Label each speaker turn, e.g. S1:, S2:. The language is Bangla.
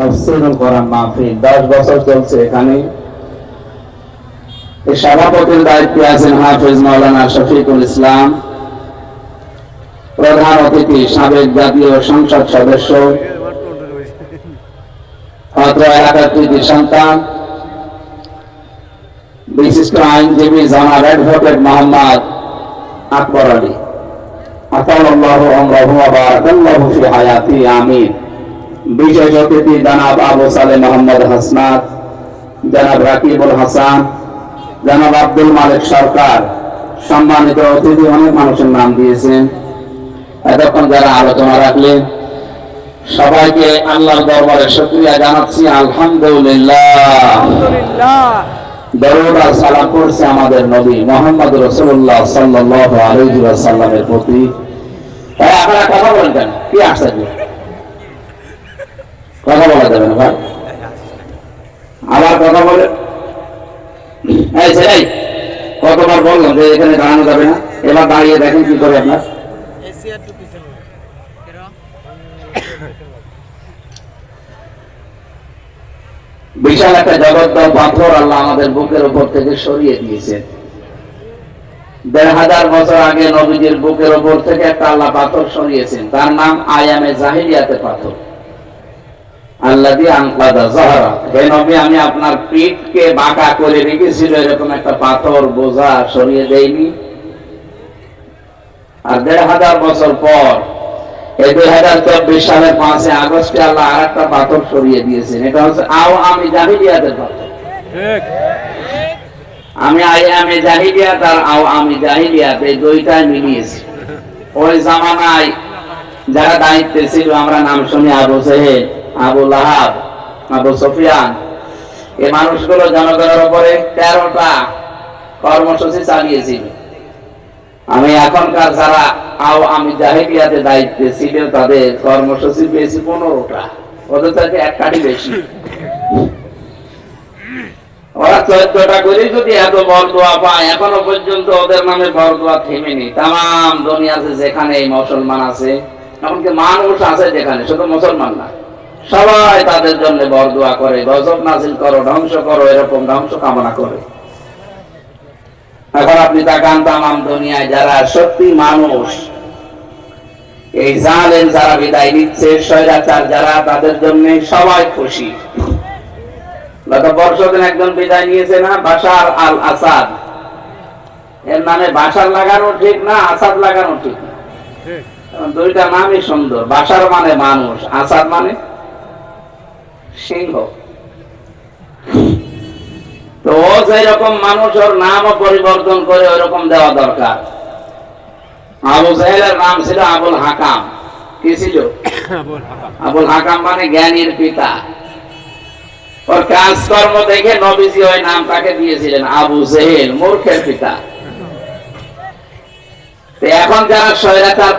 S1: তাফসীরুল কোরআন মাহফিল। দশ বছর চলছে এখানে। এই সভাপতির দায়িত্বে আছেন হাফিজ শফিকুল ইসলাম। প্রধান অতিথি, সাবেক জাতীয় সংসদ সদস্য। অত্র এলাকার সন্তান। বিশিষ্ট আইনজীবী অ্যাডভোকেট মোহাম্মদ আকবর আলী। হায়াতি বিশেষ অতিথি জনাব আবু সালে মোহাম্মদ হাসনাত জনাব রাকিবুল হাসান জনাব আব্দুল মালিক সরকার সম্মানিত অতিথি অনেক মানুষের নাম দিয়েছেন। এতক্ষণ যারা আলোচনা রাখলেন সবাইকে আল্লাহর দরবারে শুকরিয়া জানাচ্ছি আলহামদুলিল্লাহ। দরুদ আর সালাম করছে আমাদের নবী মোহাম্মদ রসুল্লাহ সাল্লাল্লাহু আলাইহি প্রতি। আপনারা কথা বলেন কেন? কি আশ্চর্য যাবে না, ভাই। আবার কথা বলে। ছেলে কতবার বললাম যে এখানে দাঁড়ানো যাবে না? এবার দাঁড়িয়ে দেখেন কি করে আপনার। বিশাল একটা জগদ্দল পাথর আল্লাহ আমাদের বুকের উপর থেকে সরিয়ে দিয়েছেন দেড় হাজার বছর আগে নবীজির বুকের উপর থেকে একটা আল্লাহ পাথর সরিয়েছেন। তার নাম আয়ামে জাহিরিয়াতে পাথর। আল্লাহ দিয়ে আংকাদা জাহারা হে নবী আমি আপনার পিঠকে বাঁকা করে রেখেছিল এরকম একটা পাথর বোঝা সরিয়ে দেয়নি। আর দেড় হাজার বছর পর এই দুই হাজার চব্বিশ সালের পাঁচে আগস্টে আল্লাহ আর একটা পাথর সরিয়ে দিয়েছেন। এটা হচ্ছে আও আমি জাহিলিয়াতের পাথর। আমি আই আমি জাহিলিয়াত আর আও আমি জাহিলিয়াত এই দুইটাই মিলিয়েছি। ওই জামানায় যারা দায়িত্বে ছিল আমরা নাম শুনি আবু সেহেদ আবু লাহাব, আবু সফিয়ান। এই মানুষগুলো জনগণের উপরে তেরোটা কর্মসূচি চালিয়েছিল। আমি এখনকার যারা আও আমি জাহিলিয়াতে দায়িত্বে ছিল তাদের কর্মসূচি পেয়েছি পনেরোটা। ওদের থেকে এক কাঠি বেশি। ওরা চোদ্দটা করে যদি এত বরদোয়া পায়, এখনও পর্যন্ত ওদের নামে বরদোয়া থেমেনি। তাম দুনিয়াতে যেখানে মুসলমান আছে, এমনকি মানুষ আছে যেখানে, শুধু মুসলমান না। সবাই তাদের জন্য বরদোয়া করে গজব নাজিল করো ধ্বংস করো এরকম ধ্বংস কামনা করে। এখন আপনি তাকান তামাম দুনিয়ায় যারা সত্যি মানুষ এই জালেন যারা বিদায় নিচ্ছে স্বৈরাচার যারা তাদের জন্য সবাই খুশি। গত বর্ষদিন একজন বিদায় নিয়েছে না বাসার আল আসাদ এর নামে বাসার লাগানো ঠিক না আসাদ লাগানো ঠিক না। দুইটা নামই সুন্দর বাসার মানে মানুষ আসাদ মানে সিংহ। তো ও যেরকম মানুষ ওর নামও পরিবর্তন করে ওইরকম দেওয়া দরকার। আবু সাহেলের নাম ছিল আবুল হাকাম। কি ছিল? আবুল হাকাম। মানে জ্ঞানীর পিতা। ওর কাজকর্ম দেখে নবীজি ওই নাম তাকে দিয়েছিলেন আবু জেহেল মূর্খের পিতা। এখন যারা স্বৈরাচার